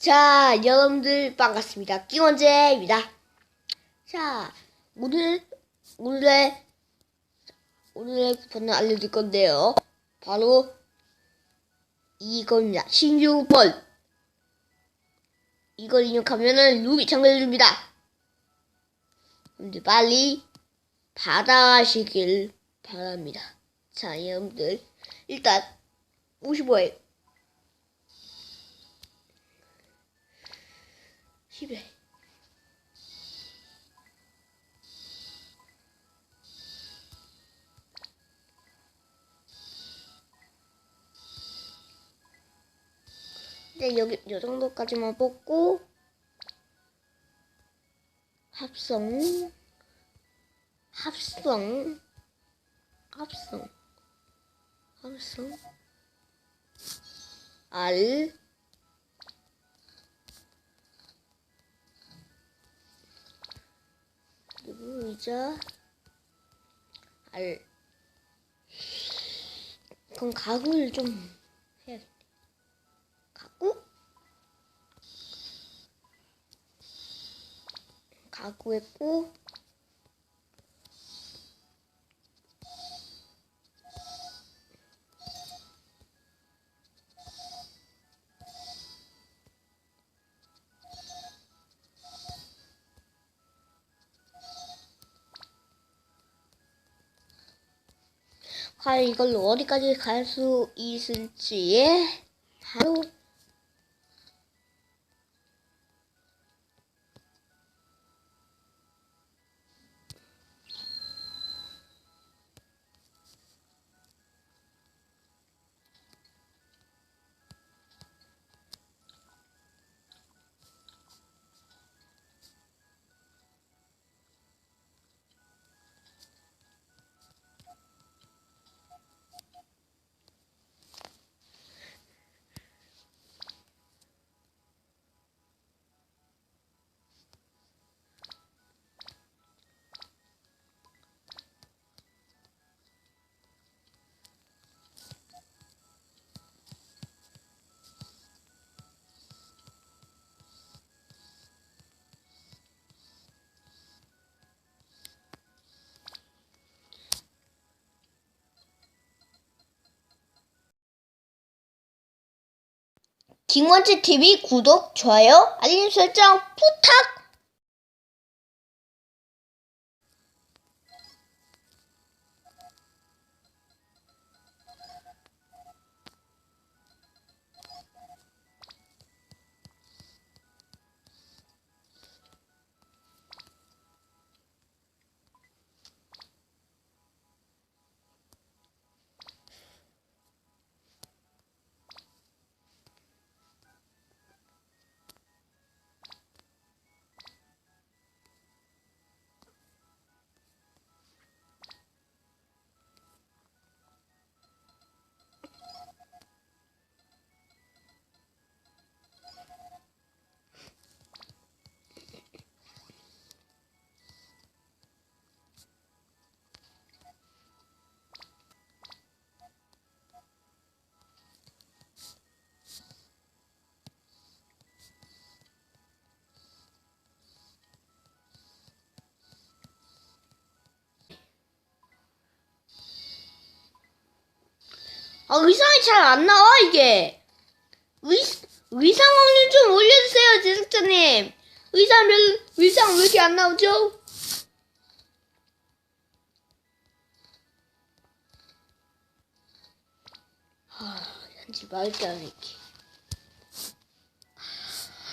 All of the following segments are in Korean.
자, 여러분들 반갑습니다. 끼원제입니다. 자, 오늘 오늘의 오늘의 쿠폰을 알려줄 건데요. 바로 이겁니다. 신규번 이걸 입력하면은 룩이 창렬됩니다. 여러분들 빨리 받아가시길 바랍니다. 자, 여러분들 일단 55에 10회. 네, 여기 요 정도까지만 뽑고 합성 합성 합성 합성 알 그리고 의자 알. 그럼 가구를 좀 해야겠다 가구? 가구 했고 과연 이걸로 어디까지 갈 수 있을지 바로 김원지 TV 구독, 좋아요, 알림 설정 부탁! 아, 의상이 잘 안 나와, 이게. 의, 의상 확률 좀 올려주세요, 제작자님. 의상, 별, 의상 왜 이렇게 안 나오죠? 아, 현지 말게 안 할게.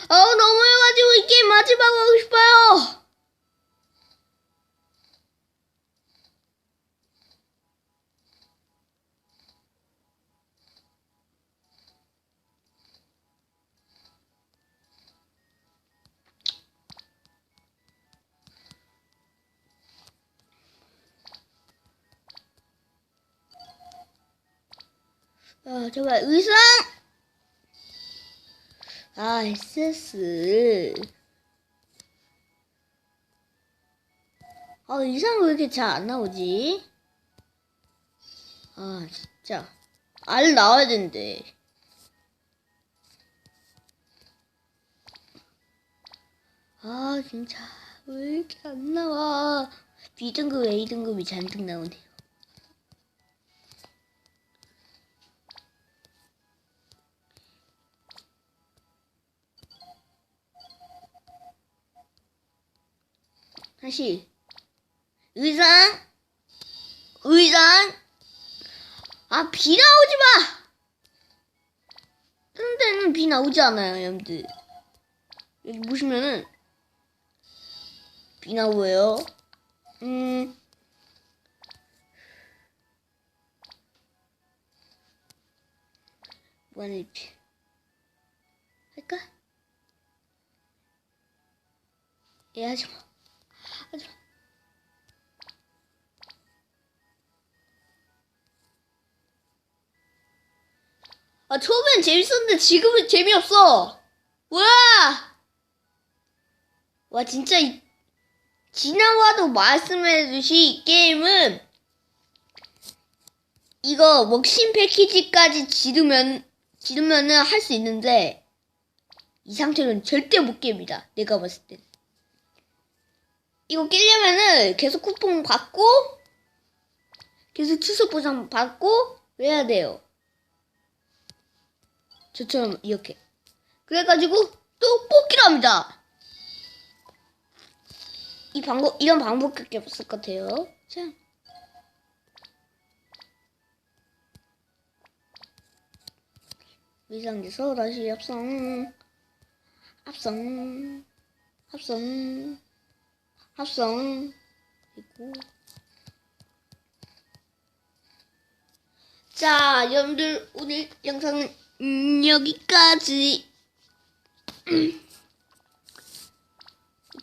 아, 너무 해가지고 이 게임 마지막 하고 싶어요. 아, 제발 의상! 아, SS. 아, 의상 왜 이렇게 잘 안 나오지? 아, 진짜. 알 나와야 되는데. 아 진짜 왜 이렇게 안 나와? B등급, A등급이 잔뜩 나오네 다시 의상 의상 아 비 나오지 마. 다른 데는 비 나오지 않아요, 여러분들. 여기 보시면은 비 나오고요. 음. 무한리필 할까? 예 하지마 아 처음엔 재밌었는데 지금은 재미없어 뭐야 와 진짜 이, 지난화도 말씀해주신 이 게임은 이거 먹신 패키지까지 지르면 지르면은 할 수 있는데 이 상태로는 절대 못 깹니다. 내가 봤을 때. 이거 깨려면은 계속 쿠폰 받고 계속 추석 보상 받고 해야 돼요. 저처럼 이렇게. 그래가지고 또 뽑기로 합니다. 이 방법 이런 방법밖에 없을 것 같아요. 자. 위상에서 다시 합성 합성 합성 합성 그리고 자 여러분들 오늘 영상은 음, 여기까지 이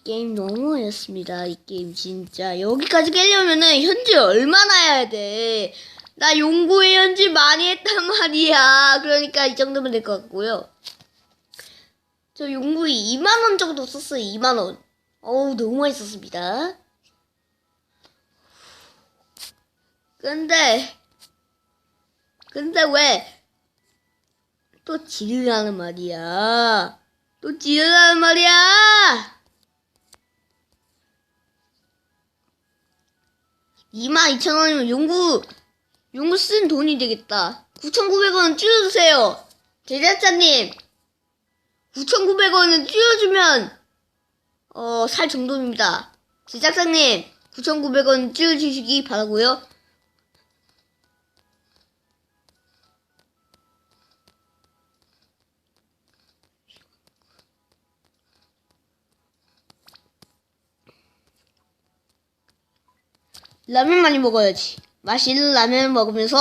게임 너무 어렵습니다. 이 게임 진짜 여기까지 깨려면은 현질 얼마나 해야 돼? 나 용구에 현질 많이 했단 말이야. 그러니까 이 정도면 될 것 같고요. 저 용구에 2만 원 정도 썼어요. 2만 원. 어우 너무 많이 썼습니다. 근데 근데 왜 또 지르라는 말이야? 또 지르라는 말이야? 22,000원이면 용구, 용구 쓴 돈이 되겠다. 9,900원 줄여주세요. 제작자님, 9,900원은 줄여주면, 어, 살 정도입니다. 제작자님, 9,900원 줄여주시기 바라고요 라면 많이 먹어야지. 맛있는 라면을 먹으면서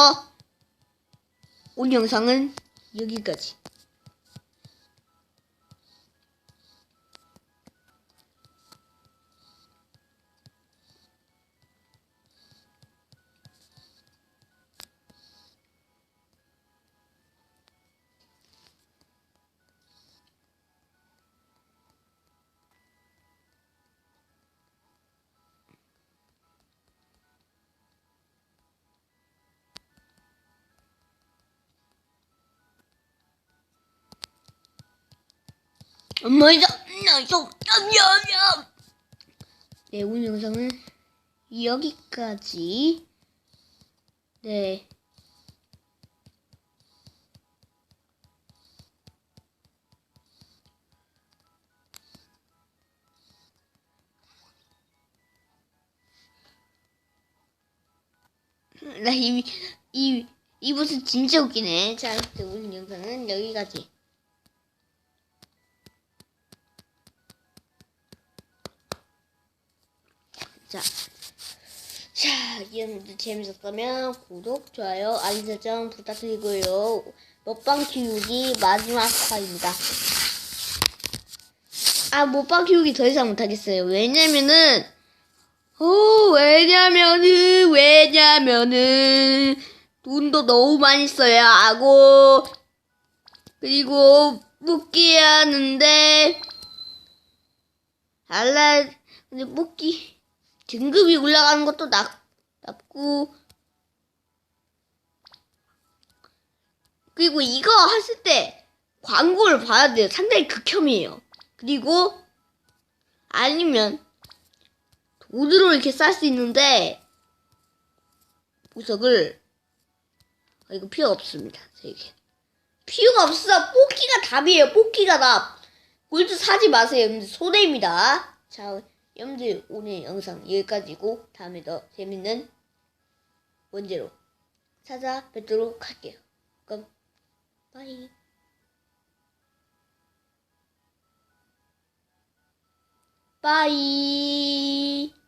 오늘 영상은 여기까지. 네 오늘 영상은 여기까지. 네. 나 이 이, 이 모습 진짜 웃기네. 자, 네, 오늘 영상은 여기까지. 자, 자, 여러분들 재밌었다면 구독, 좋아요, 알림 설정 부탁드리고요. 먹방 키우기 마지막 화입니다. 아, 먹방 키우기 더 이상 못하겠어요. 왜냐면은, 어, 왜냐면은, 왜냐면은, 돈도 너무 많이 써야 하고, 그리고, 뽑기 하는데, 알라, 근데 뽑기, 등급이 올라가는 것도 낫, 낫고, 그리고 이거 했을 때 광고를 봐야 돼요. 상당히 극혐이에요. 그리고 아니면 돈으로 이렇게 쌀 수 있는데 보석을 아, 이거 필요 없습니다. 세개 필요가 없어. 뽑기가 답이에요. 뽑기가 답. 골드 사지 마세요. 손해입니다. 자, 여러분들 오늘 영상 여기까지고 다음에 더 재밌는 문제로 찾아뵙도록 할게요. 그럼 바이. 바이.